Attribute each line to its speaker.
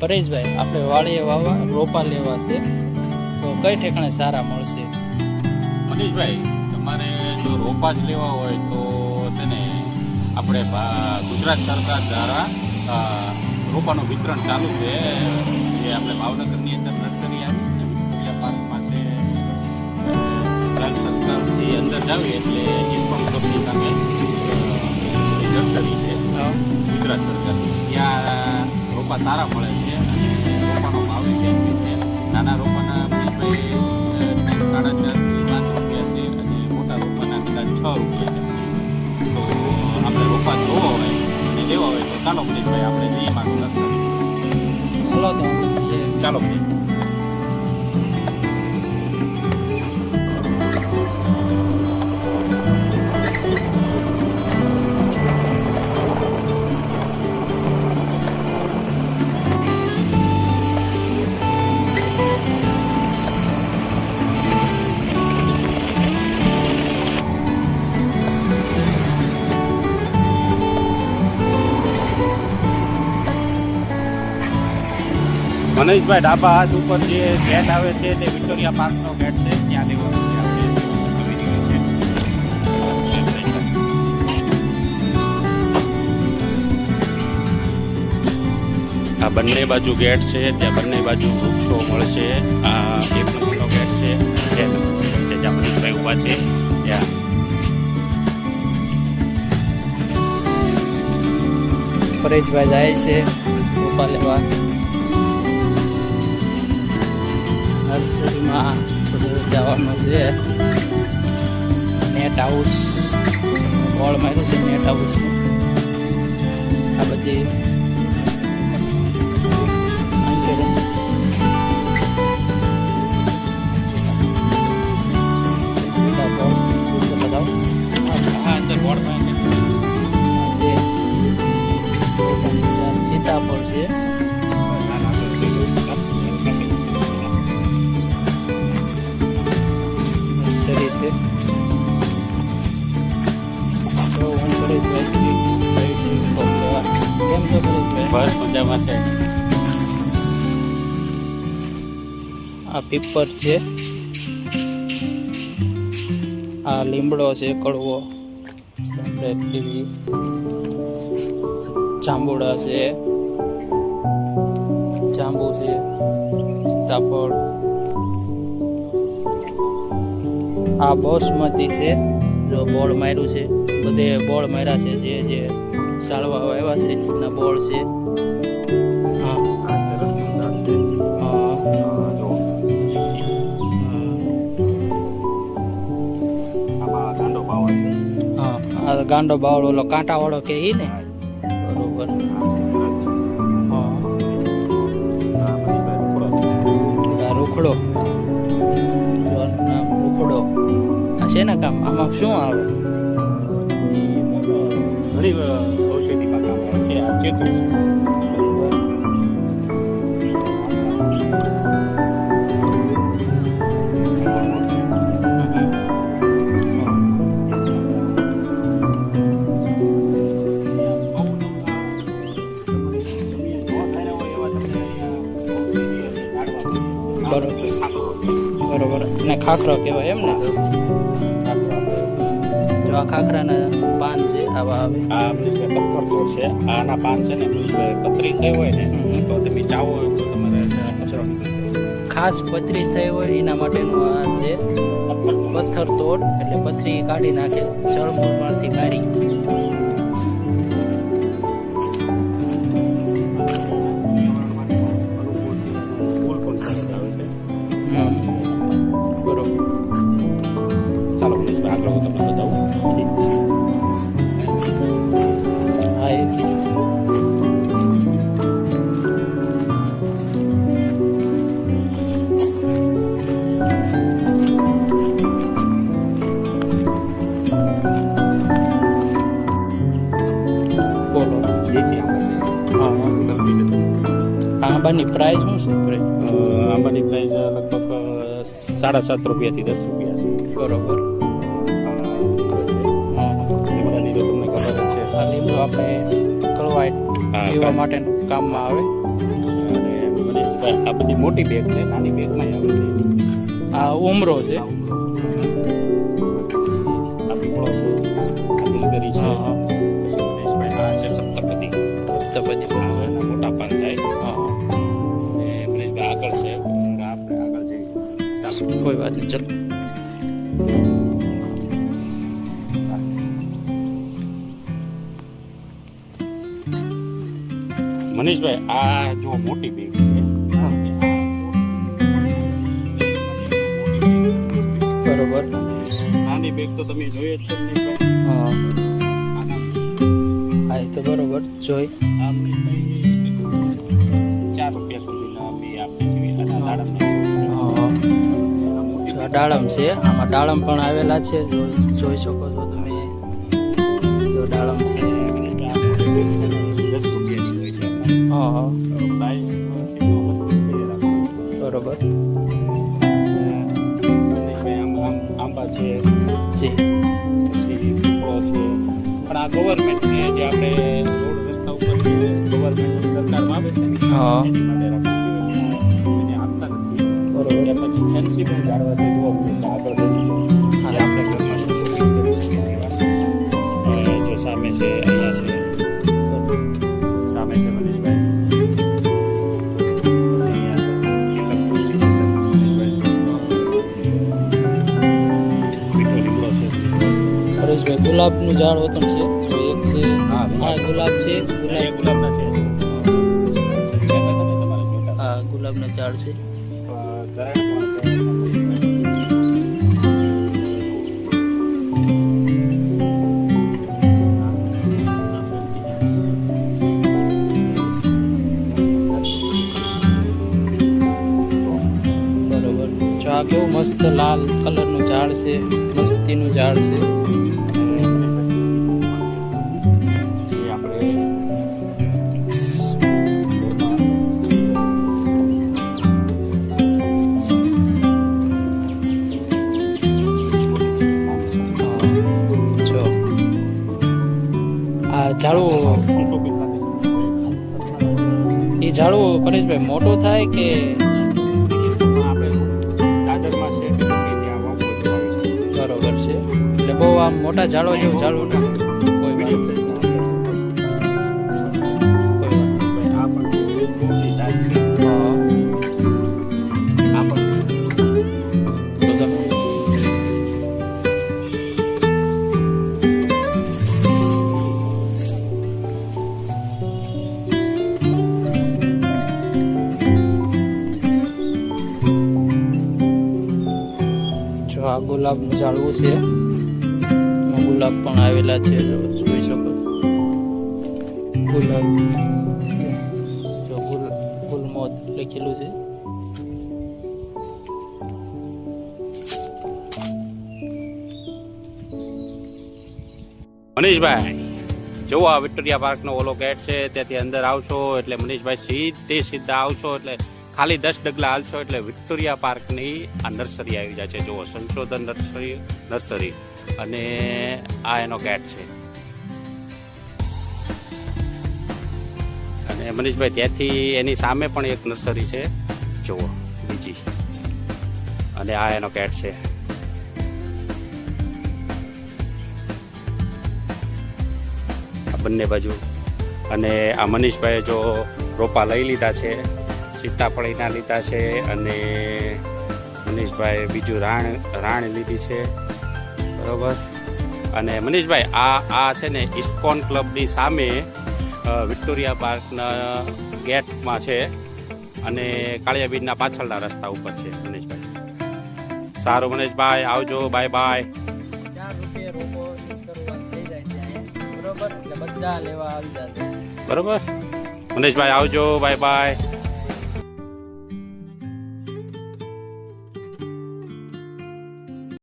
Speaker 1: પરેશભાઈ આપણે વાળીએ વાવવા રોપા લેવા છે. તો કઈ ઠેકાણે સારા મળશે?
Speaker 2: મનીષભાઈ તમારે જો રોપા જ લેવા હોય તો છે ને આપણે ગુજરાત સરકાર દ્વારા રોપાનું વિતરણ ચાલુ છે. જે આપણે ભાવનગરની અંદર નર્સરી આવી વિક્ટોરિયા પાર્ક પાસે ગુજરાત સરકારથી અંદર જાવી એટલે ઇન્ફોર્મ કંપની સામે નર્સરી છે. ગુજરાત સરકારની. ત્યાં રોપા સારા મળે છે. રોપાનો ભાવ છે છે. નાના રોપાના સાડા ચારથી પાંચ રૂપિયા છે અને મોટા રોપાના બધા છ રૂપિયા છે. તો આપણે રોપા જોવો હોય અને લેવા હોય તો ચાલો મનીષભાઈ આપણે જઈએ મારું
Speaker 1: ચાલો
Speaker 2: ચાલો. મનીષ મનીષભાઈ ડાબા હાથ ઉપર જે ગેટ આવે છે તે વિક્ટોરિયા પાર્કનો ગેટ છે. ત્યાં છે. આ બંને બાજુ ગેટ છે. ત્યાં બંને બાજુ વૃક્ષો મળશે આ એક નંબરનો ગેટ છે. ત્યાં મનીષભાઈ ઊભા છે. ત્યાં.
Speaker 1: પરેશભાઈ જાય છે. રોપા લેવા. નર્સરીમાં બધું જવાનું છે. નેટ હાઉસ બોર્ડ માર્યું છે નેટ હાઉસ આ બધી આ પીપર છે. આ લીમડો છે કડવો. જાંબુડા છે. જાંબુ છે. આ બાસમતી છે, જો બોળ માર્યું છે, બધે બોળ માર્યા છે, જે જે ચાલવા આવ્યા છે, એના બોળ છે. ગાંડો બાવળો, ઓલો કાંટા વાળો કે ઈ ને? બરોબર. હા. રૂખડો. શેના કામ આમાં શું આવે?
Speaker 2: ઘણી ઔષધિમાં કામ આવે છે આ ચેતુ
Speaker 1: બરોબર. ને ખાખરો કહેવાય એમ ને જો આ ખાખરાના પાન છે આવા આવે.
Speaker 2: આ આપણે જે પથ્થર જો છે આના પાન છે ને પથરી થઈ હોય ને તો તમે ચાવો તમારે કચરો
Speaker 1: ખાસ પથરી થઈ હોય એના માટેનું આ છે
Speaker 2: પથ્થર
Speaker 1: તોડ એટલે પથરી કાઢી નાખે જળમૂળમાંથી મારી. પ્રાઇસ શું છે? પ્રાઇસ
Speaker 2: આંબાની પ્રાઇસ લગભગ સાડા સાત રૂપિયાથી દસ રૂપિયા છે.
Speaker 1: બરોબર.
Speaker 2: તમને ખબર જ છે.
Speaker 1: આ લીમડો આપણે કળવાય પીવા માટેનું કામમાં આવે.
Speaker 2: અને આ બધી મોટી બેગ છે નાની બેગમાં આવે
Speaker 1: આ ઉમરો છે. નહીં ચલો
Speaker 2: મનીષભાઈ આ જો મોટી બેગ છે.
Speaker 1: બરોબર.
Speaker 2: નાની બેગ તો તમે જોઈએ જ છો
Speaker 1: હા. હા તો બરોબર. જોઈ.
Speaker 2: આમ ચાર રૂપિયા સુધીના બી આપે છે અને આ દાડમના
Speaker 1: હા દાડમ છે. આમાં ડાળમ પણ આવેલા છે. જોઈ શકો છો તમે. જો દાડમ છે. બરોબર
Speaker 2: આંબા છે પણ આ ગવર્મેન્ટ જે. આપણે રોડ રસ્તા ઉપર ગવર્મેન્ટ સરકારમાં આવે છે એની પછી જાળવા છે જો આપણે આગળ વધી જોઈએ આપણે ઘરમાં શું શું જો સામે છે અહીંયા છે. સામે છે મનીષભાઈ.
Speaker 1: હરેશભાઈ ગુલાબનું ઝાડ વતન છે એક છે
Speaker 2: હા,
Speaker 1: આ ગુલાબ છે. ગુલાબ
Speaker 2: ગુલાબના છે.
Speaker 1: ગુલાબના ઝાડ છે? મસ્ત લાલ કલરનું ઝાડ છે મસ્તીનું ઝાડ છે ઝાડવું. એ ઝાડવું પરેશભાઈ મોટું થાય કે બહુ આમ મોટા ઝાડો જેવું ઝાડું ના કોઈ વાત
Speaker 2: આ
Speaker 1: ગુલાબનું ઝાડવું છે. ગુલાબ પણ આવેલા છે જોઈ શકો ગુલાબ. જો ગુલ ગુલમોદ લખેલું છે.
Speaker 2: મનીષભાઈ, જુઓ આ વિક્ટોરિયા પાર્કનો ઓલો ગેટ છે, ત્યાંથી અંદર આવશો એટલે મનીષભાઈ સીધે સીધા આવશો એટલે ખાલી દસ ડગલા હાલશો એટલે વિક્ટોરિયા પાર્કની આ નર્સરી આવી જાય છે જુઓ, સંશોધન નર્સરી નર્સરી. અને આ એનો ગેટ છે. અને મનીષભાઈ, ત્યાંથી એની સામે પણ એક નર્સરી છે. જુઓ, બીજી. અને આ એનો ગેટ છે. બંને બાજુ. અને આ મનીષભાઈએ જો રોપા લઈ લીધા છે, સીતાફળીના લીધા છે, અને મનીષભાઈ બીજું રાણ રાણ લીધી છે. બરોબર? અને મનીષભાઈ આ આ છે ને ઇસ્કોન ક્લબની સામે વિક્ટોરિયા પાર્કના ગેટમાં છે અને કાળિયા બીજના પાછળના રસ્તા ઉપર છે મનીષભાઈ. સારું મનીષભાઈ આવજો બાય બાય. બરોબર? મનીષભાઈ આવજો બાય બાય.